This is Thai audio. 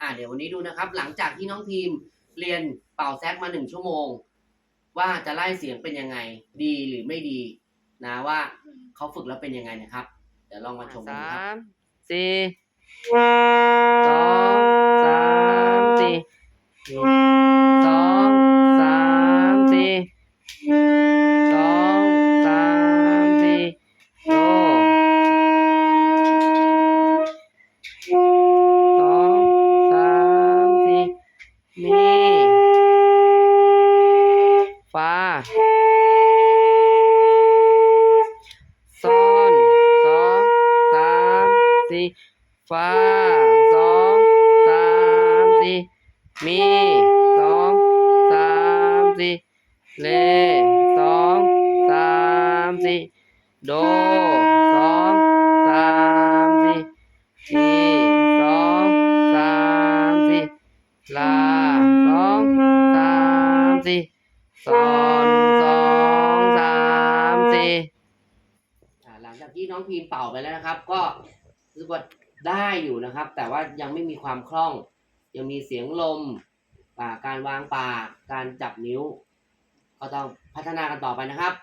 อ่าเดี๋ยววันนี้ดูนะครับ หลังจากที่น้องพิมพ์เรียนเป่าแซกมาหนึ่งชั่วโมง ว่าจะไล่เสียงเป็นยังไง ดีหรือไม่ดี นะว่าเขาฝึกแล้วเป็นยังไงนะครับ เดี๋ยวลองมาชมกันสานะครับ มสี่ มีฟาซอนสองสามสี่ฟาสองสามสี่มีสองสามสี่เลสองสามสี่โดสองสามสี่ทีสองสามสี่ลาสองส สี่ซอนสองสามสี่อ่าหลังจากที่น้องพีมเป่าไปแล้วนะครับ ก็รู้สึกว่าได้อยู่นะครับ แต่ว่ายังไม่มีความคล่อง ยังมีเสียงลมอ่าการวางปากการจับนิ้ว ก็ต้องพัฒนากันต่อไปนะครับ